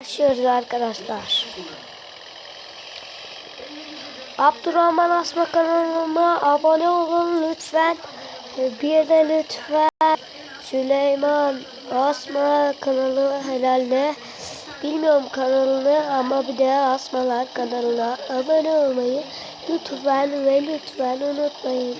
Başlıyoruz arkadaşlar. Abdurrahman Asma kanalıma abone olun lütfen. Bir de lütfen Süleyman Asma kanalı herhalde. Bilmiyorum kanalını ama bir de Asmalar kanalına abone olmayı lütfen ve lütfen unutmayın.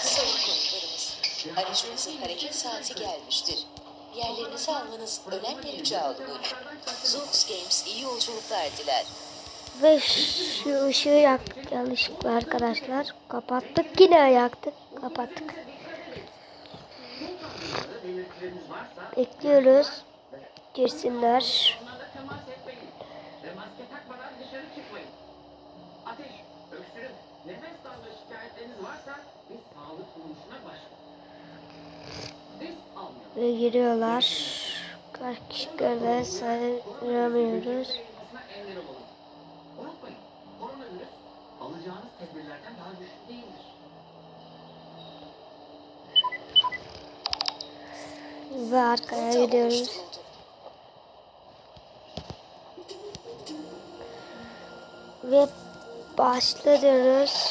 Sayın konuklarımız, aracınızın hareket saati gelmiştir. Yerlerinizi almanız önem rica olunur. Zox Games iyi yolculuklar diler. Ve şu ışığı yaktık yanlışlıkla arkadaşlar. Kapattık yine yaktık. Kapattık. Bekliyoruz. Girsinler. Nefes darlığı şikayetleriniz varsa bir sağlık kuruluşuna başvurun. Ve giriyorlar. Kaç kişi göre sayamıyoruz. Yayılmasına engel olalım. Unutmayın, koronavirüs alacağınız tedbirlerden daha güçlü değildir. Ve arkaya gidiyoruz. Ve başlıyoruz.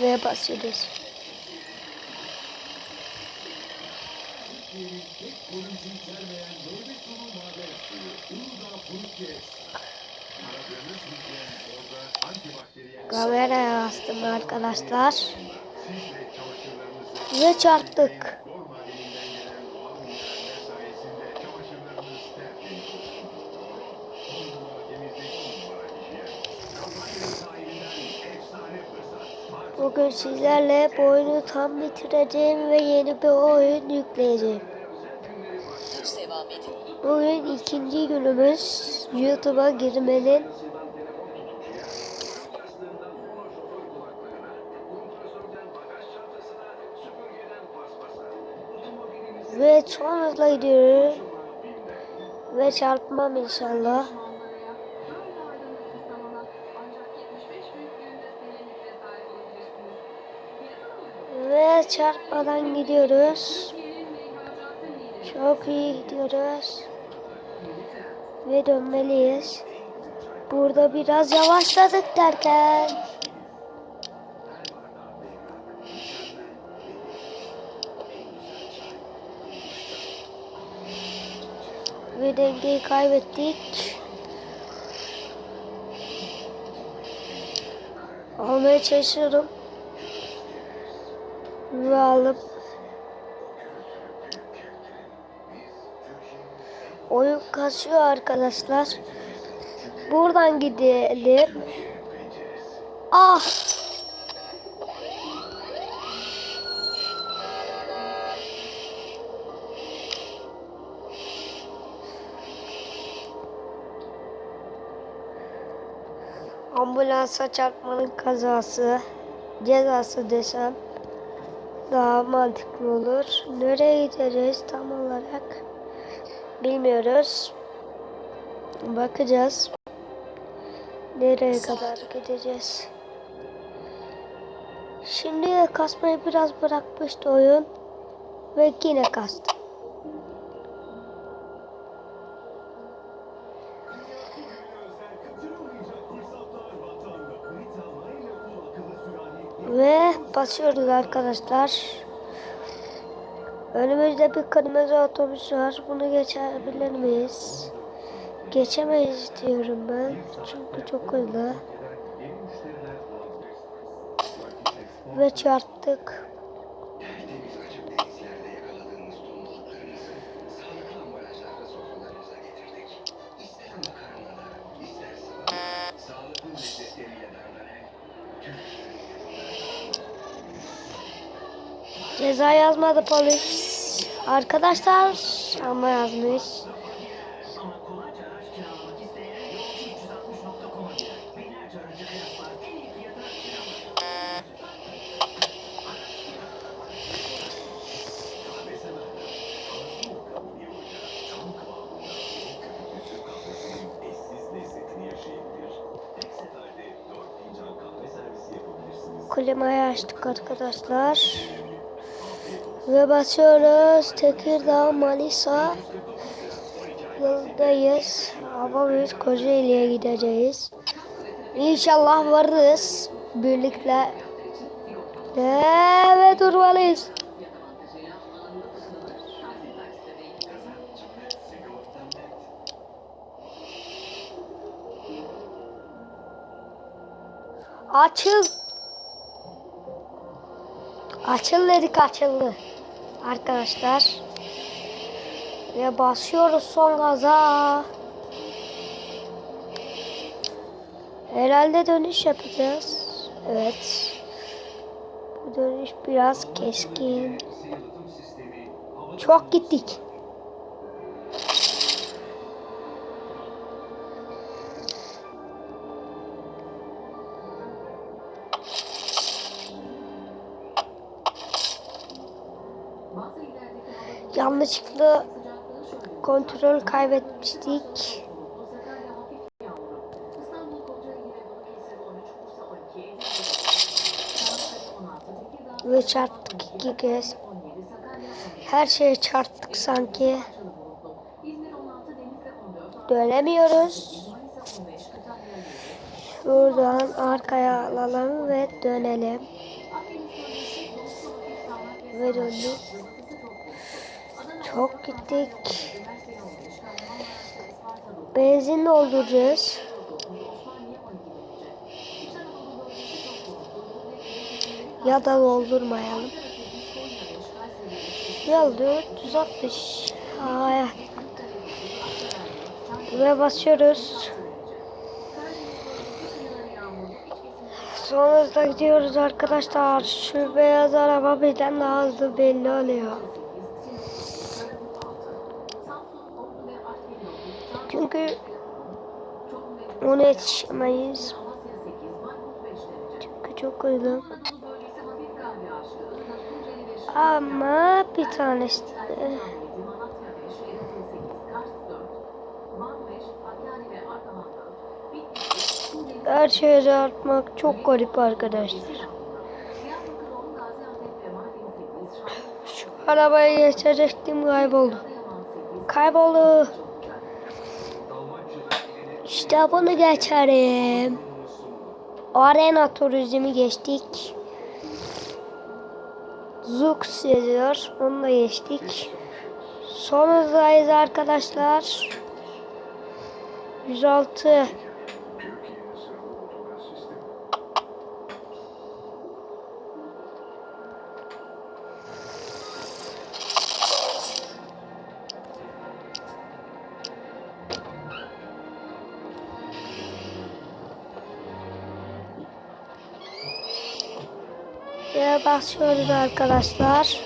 Ve basıyoruz. Kameraya bastım arkadaşlar. Ve çarptık. Bugün sizlerle bu oyunu tam bitireceğim ve yeni bir oyun yükleyeceğim. Bugün ikinci günümüz YouTube'a girmenin. Ve çok hızlı gidiyorum. Ve çarpmam inşallah. Ve çarpmadan gidiyoruz. Çok iyi gidiyoruz. Ve dönmeliyiz. Burada biraz yavaşladık derken. Ve dengeyi kaybettik. Almaya çalışıyorum. Ve alıp Oyun kasıyor arkadaşlar. Buradan gidelim. Ah! Ambulansa çarpmanın kazası, cezası desem daha mantıklı olur. Nereye gideceğiz tam olarak? Bilmiyoruz. Bakacağız. Nereye kadar gideceğiz? Şimdi kasmayı biraz bırakmıştı oyun. Ve yine kastı. Ve basıyoruz arkadaşlar. Önümüzde bir kırmızı otobüs var. Bunu geçebilir miyiz? Geçemeyiz diyorum ben. Çünkü çok hızlı. Ve çarptık. Ceza yazmadı polis. Arkadaşlar ama yazmış. Klimayı açtık arkadaşlar. Ve basıyoruz. Tekirdağ, Manisa yoldayız. Ama biz Kocaeli'ye gideceğiz. İnşallah varırız. Birlikte. Ve durmalıyız. Açıl. Açıl dedik açıldı. Arkadaşlar. Ve basıyoruz son gaza. Herhalde dönüş yapacağız. Evet. Bu dönüş biraz keskin. Çok gittik. Yanlışlıkla kontrol kaybetmiştik. Ve çarptık iki kez. Her şeye çarptık sanki. Dönemiyoruz. Şuradan arkaya alalım ve dönelim. Ve döndük. Çok gittik. Benzin dolduracağız. Ya da doldurmayalım. Yol 460. Aa, Ve basıyoruz. Son hızla gidiyoruz arkadaşlar. Şu beyaz araba birden daha hızlı belli oluyor. Çünkü ona yetişemeyiz. Çünkü çok hızlı. Ama bir tanesi her şeye çarpmak çok garip arkadaşlar. Şu arabayı geçecektim kayboldu. Kayboldu. İşte bunu geçerim. Arena turizmi geçtik. Zux yazıyor. Onu da geçtik. Son hızdayız arkadaşlar. 106. Yere basıyoruz arkadaşlar.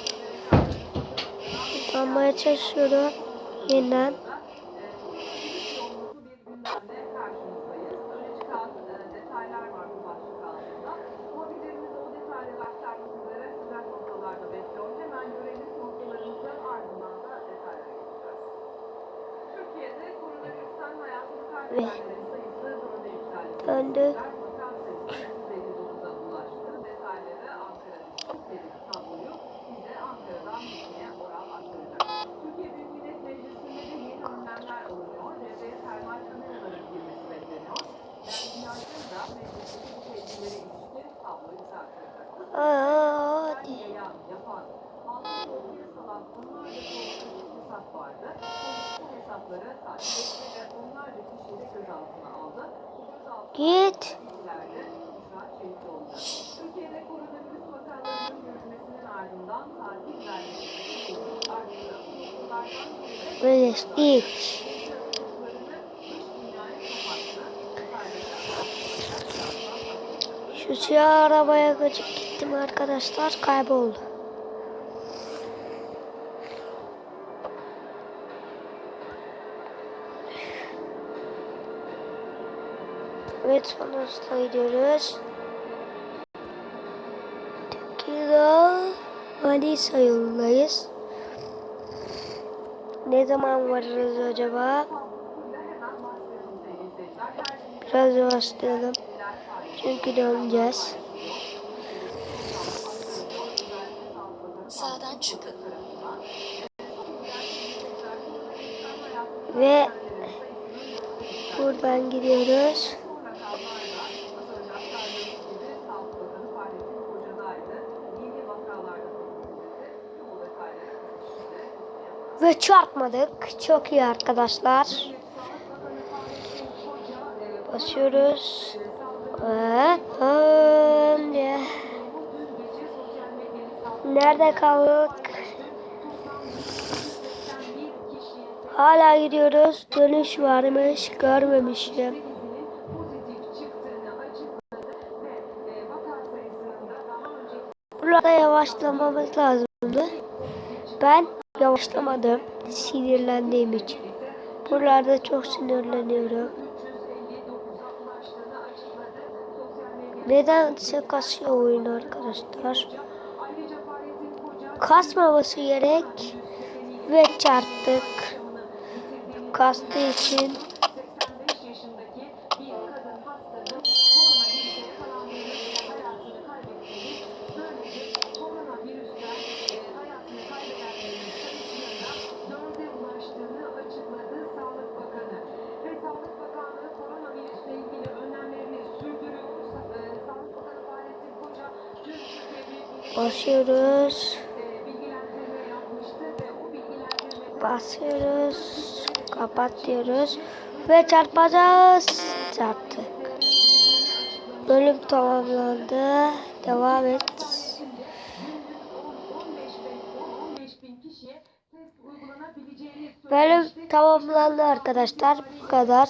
Tutamaya çalışıyorum. Yeniden. Ve döndük. Gözaltı Git. biri de Ve geçtik. Şu siyah arabaya gıcık gittim arkadaşlar. Kayboldu. Evet son hızla gidiyoruz. Tekirdağ Manisa yolundayız. Ne zaman varırız acaba? Biraz yavaşlayalım. Çünkü döneceğiz. Sağdan çıkın. Ve buradan gidiyoruz. Ve çarpmadık. Çok iyi arkadaşlar. Basıyoruz. Nerede kaldık? Hala gidiyoruz. Dönüş varmış. Görmemişim. Burada yavaşlamamız lazımdı. Ben yavaşlamadım. Sinirlendiğim için. Buralarda çok sinirleniyorum. Nedense kasıyor oyun arkadaşlar. Kasmaması gerek. Ve çarptık. Kastığı için basıyoruz. Basıyoruz. Kapat diyoruz. Ve çarpacağız. Çarptık. Bölüm tamamlandı. Devam et. Bölüm tamamlandı arkadaşlar. Bu kadar.